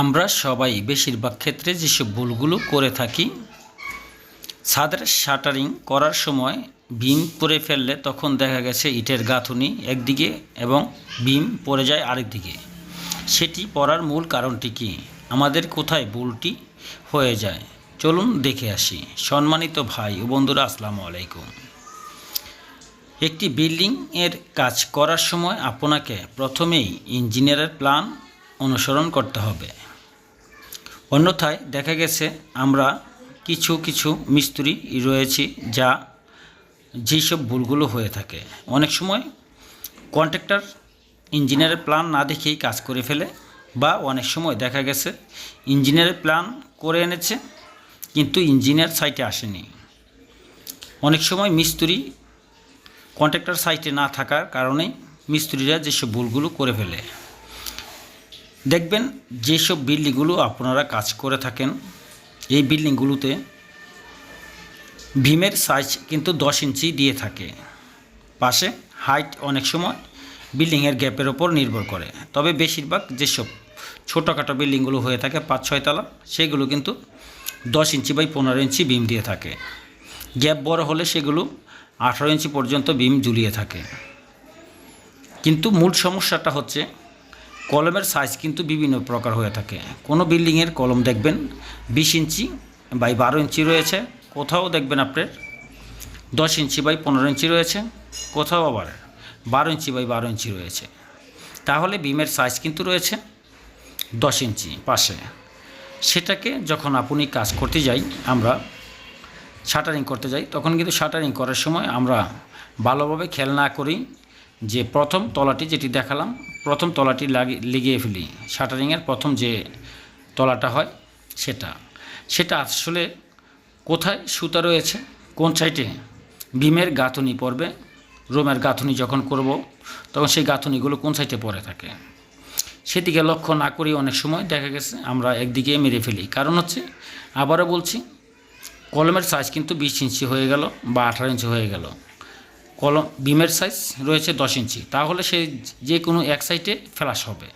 আমরা সবাই বেশিরভাগ ক্ষেত্রে যেসব ভুলগুলো করে থাকি, ছাদের শাটারিং করার সময় বিম পরে ফেললে তখন দেখা গেছে ইটের গাঁথুনি একদিকে এবং বিম পড়ে যায় আরেক দিকে। সেটি পড়ার মূল কারণটি কি? আমাদের কোথায় ভুলটি হয়ে যায়? চলুন দেখে আসি। সম্মানিত ভাই ও বন্ধুরা, আসসালামু আলাইকুম। একটি বিল্ডিং এর কাজ করার সময় আপনাকে প্রথমেই ইঞ্জিনিয়ারের প্ল্যান অনুসরণ করতে হবে। অন্যথায় দেখা গেছে আমরা কিছু কিছু মিস্ত্রি রয়েছি যা যেসব ভুলগুলো হয়ে থাকে। অনেক সময় কন্ট্রাক্টর, ইঞ্জিনিয়ারের প্ল্যান না দেখেই কাজ করে ফেলে বা অনেক সময় দেখা গেছে ইঞ্জিনিয়ারের প্ল্যান করে এনেছে কিন্তু ইঞ্জিনিয়ার সাইটে আসেনি। অনেক সময় মিস্ত্রি কন্ট্রাক্টর সাইটে না থাকার কারণেই মিস্ত্রিরা যেসব ভুলগুলো করে ফেলে। দেখবেন যেসব বিল্ডিংগুলো আপনারা কাজ করে থাকেন, এই বিল্ডিংগুলোতে ভীমের সাইজ কিন্তু দশ ইঞ্চি দিয়ে থাকে। পাশে হাইট অনেক সময় বিল্ডিংয়ের গ্যাপের ওপর নির্ভর করে। তবে বেশিরভাগ যেসব ছোটোখাটো বিল্ডিংগুলো হয়ে থাকে পাঁচ ছয়তলা সেগুলো কিন্তু দশ ইঞ্চি বাই পনেরো ইঞ্চি বিম দিয়ে থাকে। গ্যাপ বড় হলে সেগুলো আঠারো ইঞ্চি পর্যন্ত বিম ঝুলিয়ে থাকে। কিন্তু মূল সমস্যাটা হচ্ছে কলমের সাইজ কিন্তু বিভিন্ন প্রকার হয়ে থাকে। কোনো বিল্ডিংয়ের কলম দেখবেন, বিশ ইঞ্চি বাই বারো ইঞ্চি রয়েছে। কোথাও দেখবেন আপনার দশ ইঞ্চি বাই পনেরো ইঞ্চি রয়েছে, কোথাও আবার বারো ইঞ্চি বাই বারো ইঞ্চি রয়েছে। তাহলে বিমের সাইজ কিন্তু রয়েছে দশ ইঞ্চি পাশে। সেটাকে যখন আপনি কাজ করতে যাই, আমরা শাটারিং করতে যাই, তখন কিন্তু শাটারিং করার সময় আমরা ভালোভাবে খেয়াল না করি যে প্রথম তলাটি যেটি দেখালাম, প্রথম তলাটি লাগি, লিগিয়ে ফেলি। শাটারিংয়ের প্রথম যে তলাটা হয়, সেটা। সেটা আসলে কোথায় সুতা রয়েছে, কোন সাইডে? বিমের গাঁথুনি পড়বে, রোমের গাঁথুনি যখন করব, তখন সেই গাঁথুনিগুলো কোন সাইডে পড়ে থাকে? সেদিকে লক্ষ্য না করি অনেক সময় দেখা গেছে, আমরা একদিকে মেরে ফেলি। কারণ হচ্ছে, আবারও বলছি, কলমের সাইজ কিন্তু বিশ ইঞ্চি হয়ে গেল বা আঠারো ইঞ্চি হয়ে গেল। কলম, বিমের সাইজ রয়েছে দশ ইঞ্চি। তাহলে সে যে কোনো এক সাইডে ফ্ল্যাশ হবে।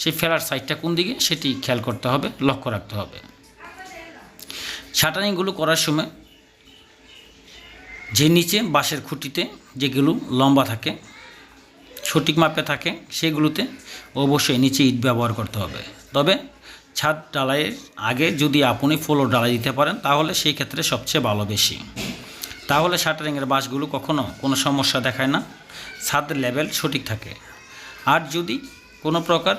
সেই ফেলার সাইডটা কোন দিকে, সেটি খেয়াল করতে হবে, লক্ষ্য রাখতে হবে। শাটারিংগুলো করার সময় যে নিচে বাঁশের খুঁটিতে যেগুলো লম্বা থাকে, সঠিক মাপে থাকে, সেগুলোতে অবশ্যই নিচে ইট ব্যবহার করতে হবে। তবে ছাদ ডালাইয়ের আগে যদি আপনি ফ্লোর ডালাই দিতে পারেন, তাহলে সেই ক্ষেত্রে সবচেয়ে ভালো বেশি। তাহলে শাটারিংয়ের বাঁশগুলো কখনো কোনো সমস্যা দেখায় না। ছাদের লেভেল সঠিক থাকে। আর যদি কোনো প্রকার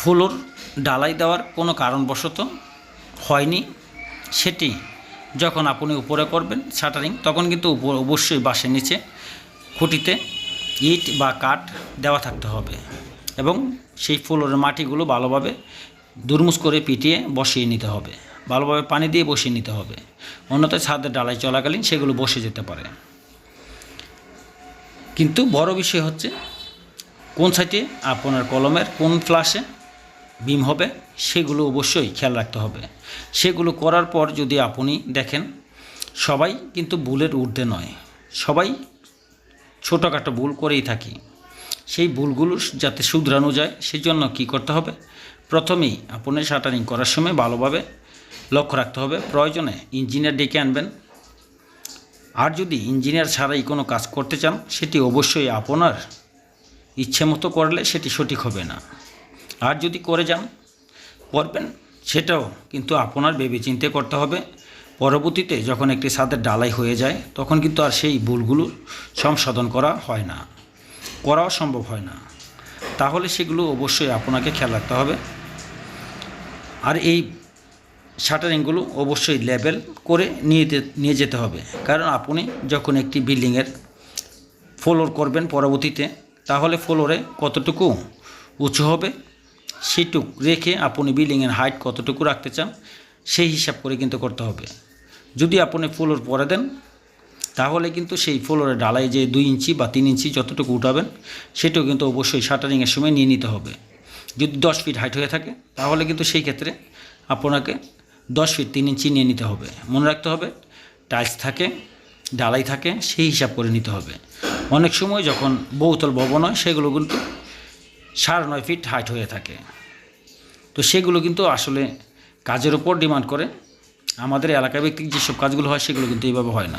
ফ্লোর ডালাই দেওয়ার কোনো কারণবশত হয়নি, সেটি যখন আপনি উপরে করবেন শাটারিং, তখন কিন্তু অবশ্যই বাসের নিচে খুঁটিতে ইট বা কাঠ দেওয়া থাকতে হবে এবং সেই ফ্লোরের মাটিগুলো ভালোভাবে দুরমুস করে পিটিয়ে বসিয়ে নিতে হবে। ভালোভাবে পানি দিয়ে বসিয়ে নিতে হবে। অন্যথায় ছাদের ডালাই চলাকালীন সেগুলো বসে যেতে পারে। কিন্তু বড় বিষয় হচ্ছে, কোন সাইডে আপনার কলমের কোন ফ্লাশে বিম হবে সেগুলো অবশ্যই খেয়াল রাখতে হবে। সেগুলো করার পর যদি আপনি দেখেন, সবাই কিন্তু ভুলের ঊর্ধ্বে নয়। সবাই ছোটোখাটো ভুল করেই থাকি। সেই ভুলগুলো যাতে শুধরানো যায় সেই জন্য কী করতে হবে? প্রথমেই আপনি শাটারিং করার সময় ভালোভাবে লক্ষ্য রাখতে হবে। প্রয়োজনে ইঞ্জিনিয়ার ডেকে আনবেন। আর যদি ইঞ্জিনিয়ার ছাড়াই কোনো কাজ করতে চান, সেটি অবশ্যই আপনার ইচ্ছে মতো করলে সেটি সঠিক হবে না। আর যদি করে যান, করবেন, সেটাও কিন্তু আপনার ভেবে চিন্তে করতে হবে। পরবর্তীতে যখন একটি ছাদের ডালাই হয়ে যায়, তখন কিন্তু আর সেই ভুলগুলো সংশোধন করা হয় না, করাও সম্ভব হয় না। তাহলে সেগুলো অবশ্যই আপনাকে খেয়াল রাখতে হবে। আর এই শাটারিংগুলো অবশ্যই লেবেল করে নিয়ে নিয়ে যেতে হবে। কারণ আপনি যখন একটি বিল্ডিংয়ের ফ্লোর করবেন পরবর্তীতে, তাহলে ফ্লোরে কতটুকু উঁচু হবে, সেটুক রেখে আপনি বিল্ডিংয়ের হাইট কতটুকু রাখতে চান, সেই হিসাব করে কিন্তু করতে হবে। যদি আপনি ফ্লোর পরে দেন, তাহলে কিন্তু সেই ফ্লোরের ডালাই যে দুই ইঞ্চি বা তিন ইঞ্চি যতটুকু উঠাবেন, সেটাও কিন্তু অবশ্যই শাটারিংয়ের সময় নিয়ে নিতে হবে। যদি দশ ফিট হাইট হয়ে থাকে, তাহলে কিন্তু সেই ক্ষেত্রে আপনাকে দশ ফিট তিন ইঞ্চি নিয়ে নিতে হবে। মনে রাখতে হবে টাইলস থাকে ডালাই থাকে, সেই হিসাব করে নিতে হবে। অনেক সময় যখন বহুতল ভবন হয়, সেগুলো কিন্তু সাড়ে নয় ফিট হাইট হয়ে থাকে। তো সেগুলো কিন্তু আসলে কাজের ওপর ডিমান্ড করে। আমাদের এলাকা ভিত্তিক যেসব কাজগুলো হয়, সেগুলো কিন্তু এইভাবে হয় না।